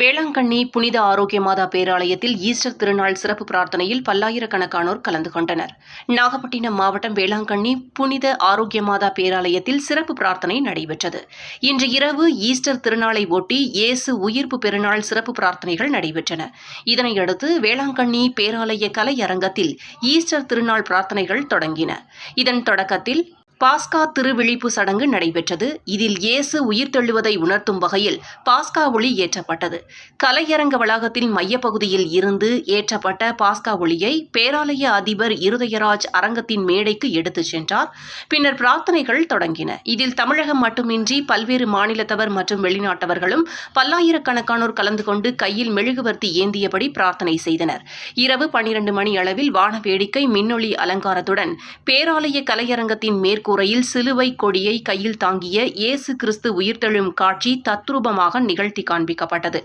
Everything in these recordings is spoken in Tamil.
வேளாங்கண்ணி புனித ஆரோக்கிய மாதா பேராலயத்தில் ஈஸ்டர் திருநாள் சிறப்பு பிரார்த்தனையில் பல்லாயிரக்கணக்கானோர் கலந்து கொண்டனர். நாகப்பட்டினம் மாவட்டம் வேளாங்கண்ணி புனித ஆரோக்கிய மாதா பேராலயத்தில் சிறப்பு பிரார்த்தனை நடைபெற்றது. இன்று இரவு ஈஸ்டர் திருநாளை ஒட்டி இயேசு உயிர்ப்பு பெருநாள் சிறப்பு பிரார்த்தனைகள் நடைபெற்றன. இதனையடுத்து வேளாங்கண்ணி பேராலய கலையரங்கத்தில் ஈஸ்டர் திருநாள் பிரார்த்தனைகள் தொடங்கின. இதன் தொடக்கத்தில் பாஸ்கா திருவிழிப்பு சடங்கு நடைபெற்றது. இதில் இயேசு உயிர் தெழுவதை உணர்த்தும் வகையில் பாஸ்கா ஒளி ஏற்றப்பட்டது. கலையரங்க வளாகத்தின் மையப்பகுதியில் இருந்து ஏற்றப்பட்ட பாஸ்கா ஒளியை பேராலய அதிபர் இருதயராஜ் அரங்கத்தின் மேடைக்கு எடுத்துச் சென்றார். பின்னர் பிரார்த்தனைகள் தொடங்கின. இதில் தமிழகம் மட்டுமின்றி பல்வேறு மாநிலத்தவர் மற்றும் வெளிநாட்டவர்களும் பல்லாயிரக்கணக்கானோர் கலந்து கொண்டு கையில் மெழுகுவர்த்தி ஏந்தியபடி பிரார்த்தனை செய்தனர். இரவு பனிரண்டு மணி அளவில் வான வேடிக்கை மின்னொளி அலங்காரத்துடன் பேராலய கலையரங்கத்தின் மேற்கூரையில் சிலுவை கொடியை கையில் தாங்கிய இயேசு கிறிஸ்து உயிர்த்தெழும் காட்சி தத்ரூபமாக நிகழ்த்தி காண்பிக்கப்பட்டது.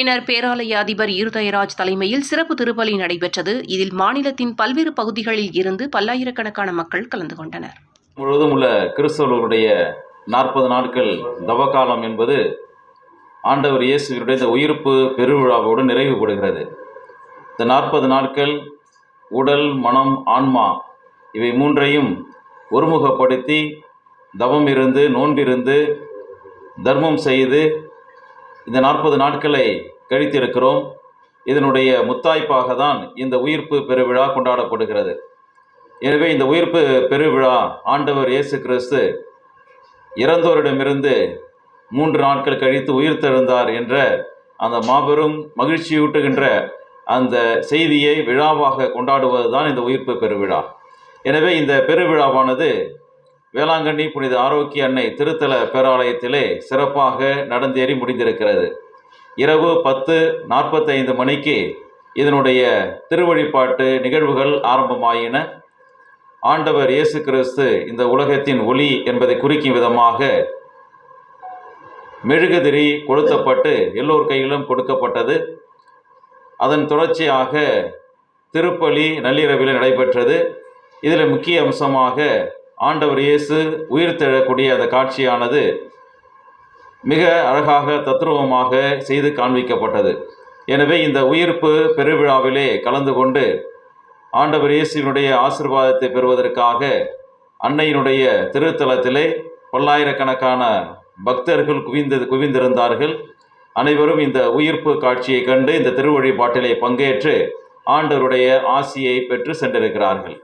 பின்னர் பேராலய அதிபர் இருதயராஜ் தலைமையில் சிறப்பு திருப்பலி நடைபெற்றது. இதில் மாநிலத்தின் பல்வேறு பகுதிகளில் இருந்து பல்லாயிரக்கணக்கான மக்கள் கலந்து கொண்டனர். முழுவதும் உள்ள கிறிஸ்தவர்களுடைய நாற்பது நாட்கள் தவக்காலம் என்பது ஆண்டவர் இயேசுடைய இந்த உயிர்ப்பு பெருவிழாவோடு நிறைவுபடுகிறது இந்த நாற்பது நாட்கள் உடல் மனம் ஆன்மா இவை மூன்றையும் ஒருமுகப்படுத்தி தவம் இருந்து நோன்பிருந்து தர்மம் செய்து இந்த நாற்பது நாட்களை கழித்திருக்கிறோம். இதனுடைய முத்தாய்ப்பாக தான் இந்த உயிர்ப்பு பெருவிழா கொண்டாடப்படுகிறது. எனவே இந்த உயிர்ப்பு பெருவிழா ஆண்டவர் இயேசு கிறிஸ்து இறந்தோரிடமிருந்து மூன்று நாட்கள் கழித்து உயிர்த்தெழுந்தார் என்ற அந்த மாபெரும் மகிழ்ச்சியூட்டுகின்ற அந்த செய்தியை விழாவாக கொண்டாடுவது தான் இந்த உயிர்ப்பு பெருவிழா. எனவே இந்த பெருவிழாவானது வேளாங்கண்ணி புனித ஆரோக்கிய அன்னை திருத்தல பேராலயத்திலே சிறப்பாக நடந்தேறி முடிந்திருக்கிறது. இரவு பத்து நாற்பத்தைந்து மணிக்கு இதனுடைய திருவழிபாட்டு நிகழ்வுகள் ஆரம்பமாயின. ஆண்டவர் இயேசு கிறிஸ்து இந்த உலகத்தின் ஒளி என்பதை குறிக்கும் விதமாக மெழுகுதிரி கொளுத்தப்பட்டு எல்லோர் கையிலும் கொடுக்கப்பட்டது. அதன் தொடர்ச்சியாக திருப்பலி நள்ளிரவில் நடைபெற்றது. இதில் முக்கிய அம்சமாக ஆண்டவர் இயேசு உயிர்த்தெழக்கூடிய அந்த காட்சியானது மிக அழகாக தத்ரூபமாக செய்து காண்பிக்கப்பட்டது. எனவே இந்த உயிர்ப்பு பெருவிழாவிலே கலந்து கொண்டு ஆண்டவர் இயேசுவினுடைய ஆசிர்வாதத்தை பெறுவதற்காக அன்னையினுடைய திருத்தலத்திலே பல்லாயிரக்கணக்கான பக்தர்கள் குவிந்து குவிந்திருந்தார்கள். அனைவரும் இந்த உயிர்ப்பு காட்சியை கண்டு இந்த திருவழிபாட்டிலே பங்கேற்று ஆண்டவருடைய ஆசியை பெற்று சென்றிருக்கிறார்கள்.